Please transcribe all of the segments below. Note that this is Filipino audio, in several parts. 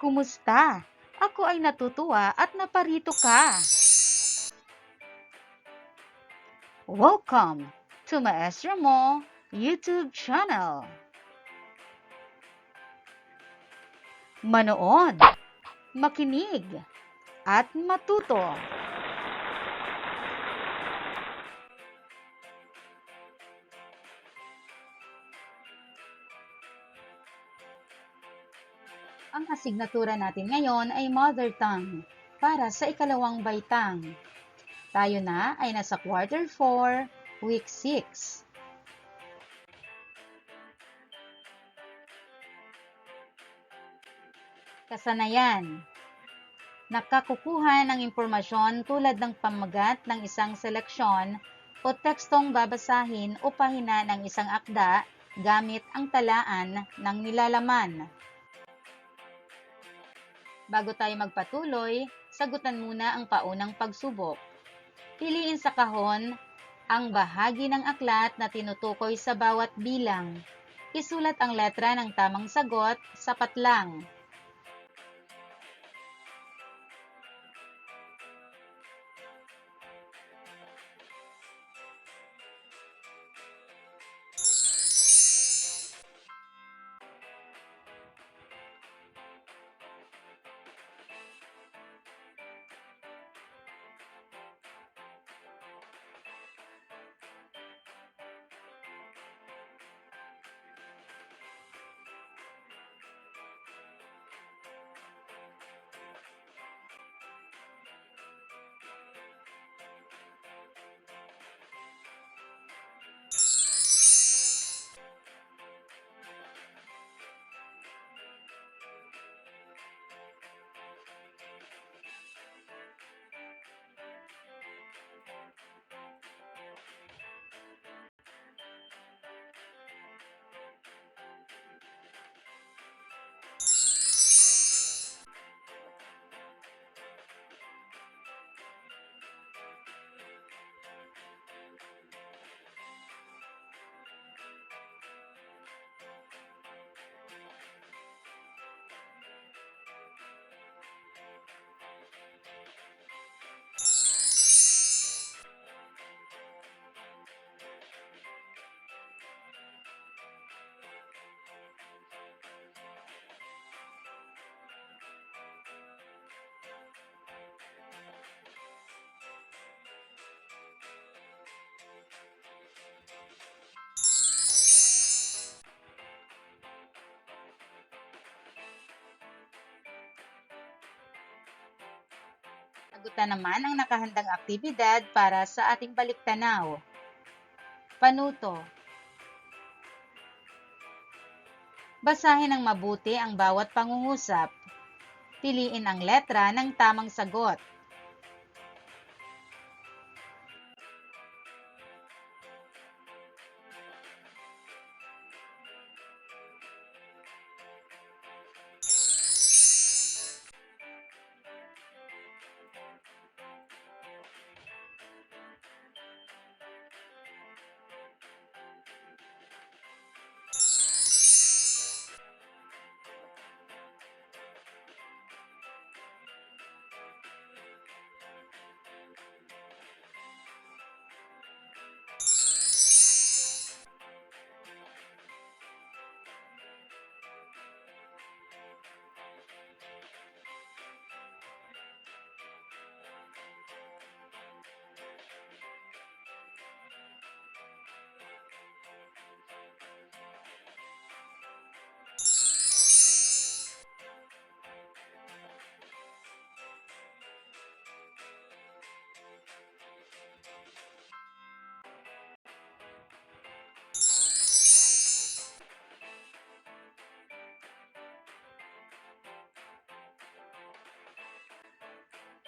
Kumusta? Ako ay natutuwa at naparito ka. Welcome to Maestro Mo YouTube channel. Manood, makinig, at matuto. Ang asignatura natin ngayon ay Mother Tongue para sa ikalawang baitang. Tayo na ay nasa quarter 4, week 6. Kasanayan. Nakakukuha ng impormasyon tulad ng pamagat ng isang seleksyon o tekstong babasahin o pahina ng isang akda gamit ang talaan ng nilalaman. Bago tayo magpatuloy, sagutan muna ang paunang pagsubok. Piliin sa kahon ang bahagi ng aklat na tinutukoy sa bawat bilang. Isulat ang letra ng tamang sagot, sapat lang. Sagutan naman ang nakahandang aktibidad para sa ating baliktanaw. Panuto. Basahin ng mabuti ang bawat pangungusap. Piliin ang letra ng tamang sagot.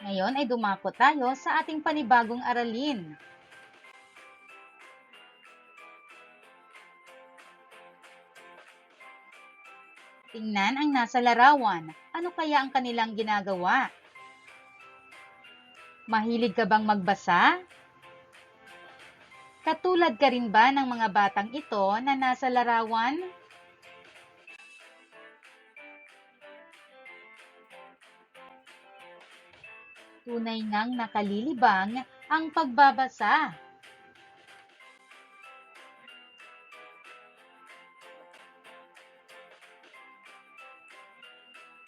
Ngayon ay dumako tayo sa ating panibagong aralin. Tingnan ang nasa larawan. Ano kaya ang kanilang ginagawa? Mahilig ka bang magbasa? Katulad ka rin ba ng mga batang ito na nasa larawan? Tunay ngang nakalilibang ang pagbabasa.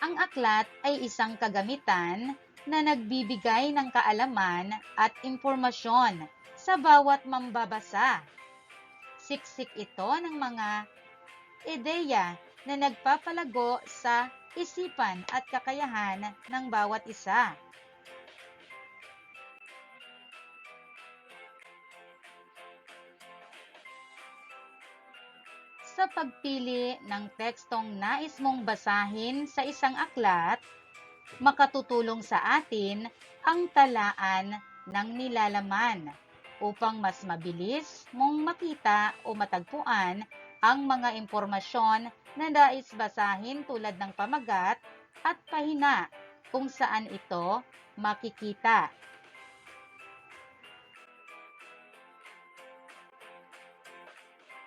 Ang aklat ay isang kagamitan na nagbibigay ng kaalaman at impormasyon sa bawat mambabasa. Siksik ito ng mga ideya na nagpapalago sa isipan at kakayahan ng bawat isa. Sa pagpili ng tekstong nais mong basahin sa isang aklat, makatutulong sa atin ang talaan ng nilalaman upang mas mabilis mong makita o matagpuan ang mga impormasyon na nais basahin tulad ng pamagat at pahina kung saan ito makikita.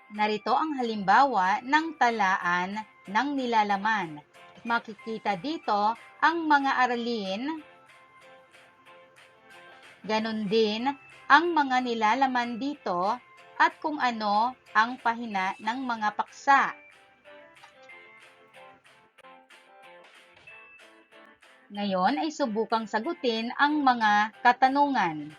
Narito ang halimbawa ng talaan ng nilalaman. Makikita dito ang mga aralin, ganon din ang mga nilalaman dito at kung ano ang pahina ng mga paksa. Ngayon ay subukang sagutin ang mga katanungan.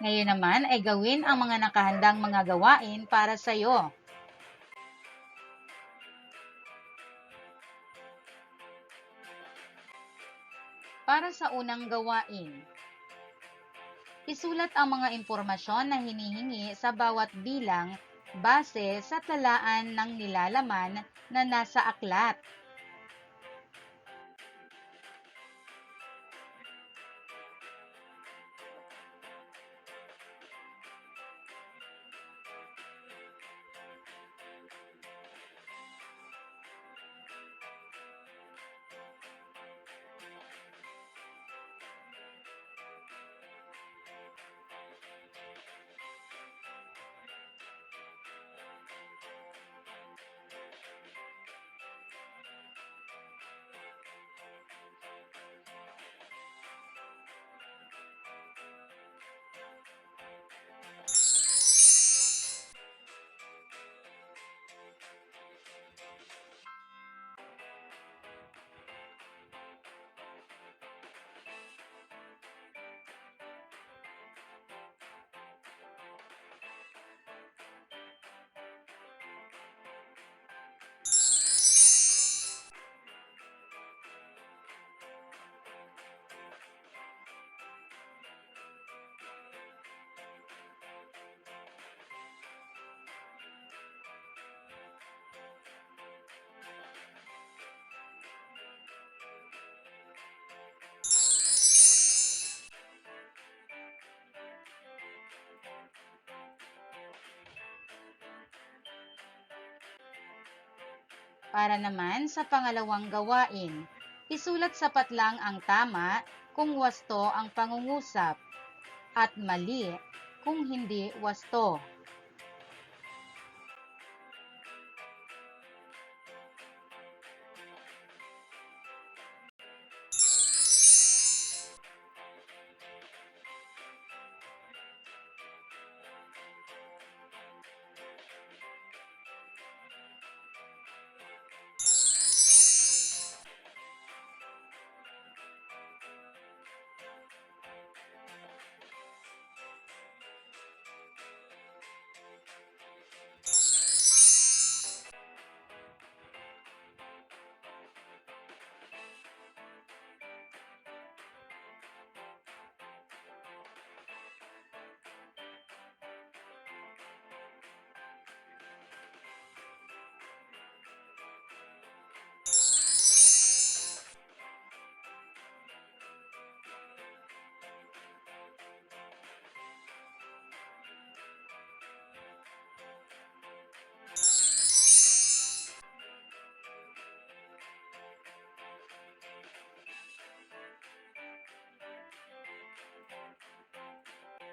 Ngayon naman ay gawin ang mga nakahandang mga gawain para sa iyo. Para sa unang gawain, isulat ang mga impormasyon na hinihingi sa bawat bilang base sa talaan ng nilalaman na nasa aklat. Para naman sa pangalawang gawain, isulat sapat lang ang tama kung wasto ang pangungusap at mali kung hindi wasto.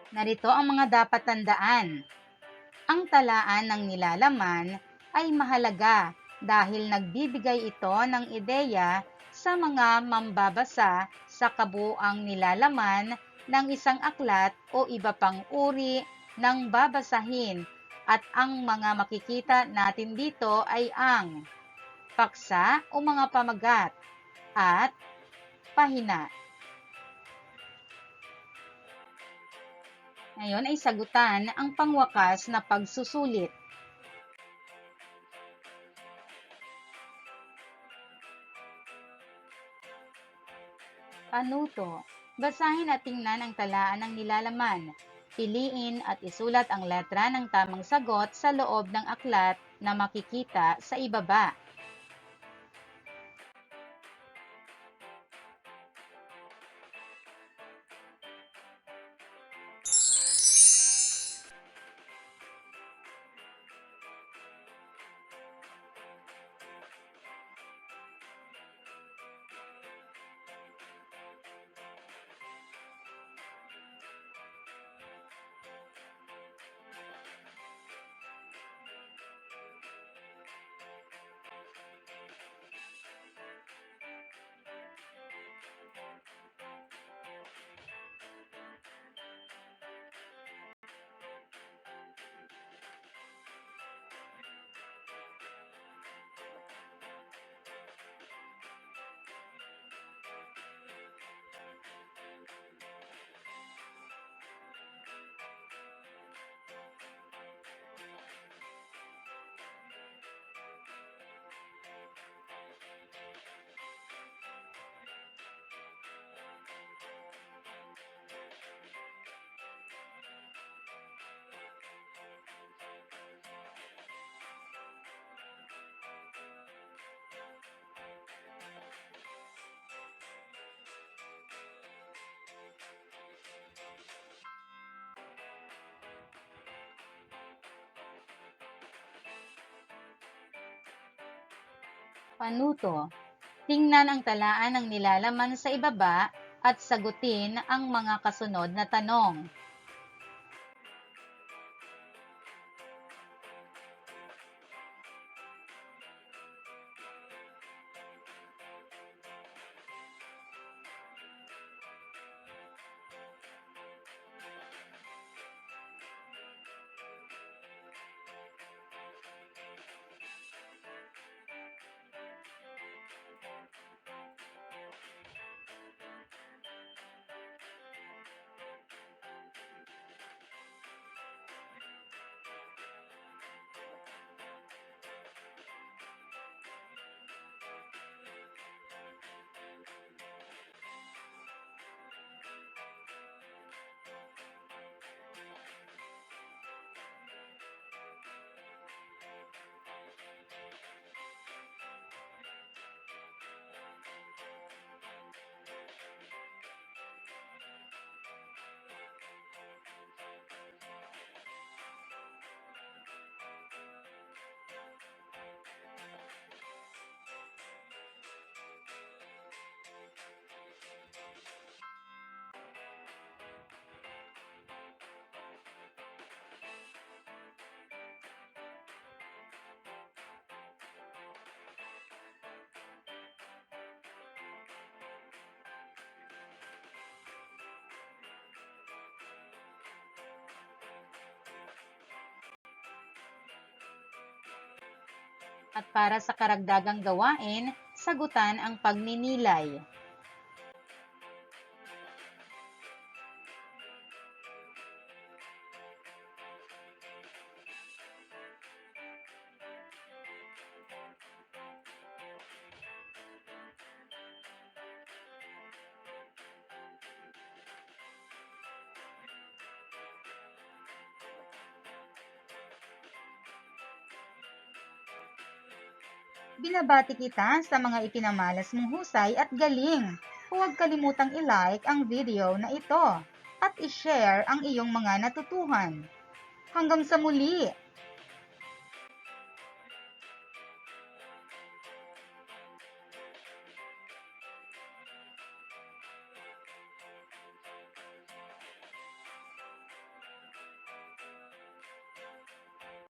Narito ang mga dapat tandaan. Ang talaan ng nilalaman ay mahalaga dahil nagbibigay ito ng ideya sa mga mambabasa sa kabuang nilalaman ng isang aklat o iba pang uri ng babasahin at ang mga makikita natin dito ay ang paksa o mga pamagat at pahina. Ngayon ay sagutan ang pangwakas na pagsusulit. Panuto. Basahin at tingnan ang talaan ng nilalaman. Piliin at isulat ang letra ng tamang sagot sa loob ng aklat na makikita sa ibaba. Panuto. Tingnan ang talaan ng nilalaman sa ibaba at sagutin ang mga kasunod na tanong. At para sa karagdagang gawain, sagutan ang pagninilay. Binabati kita sa mga ipinamalas mong husay at galing. Huwag kalimutang i-like ang video na ito at i-share ang iyong mga natutuhan. Hanggang sa muli!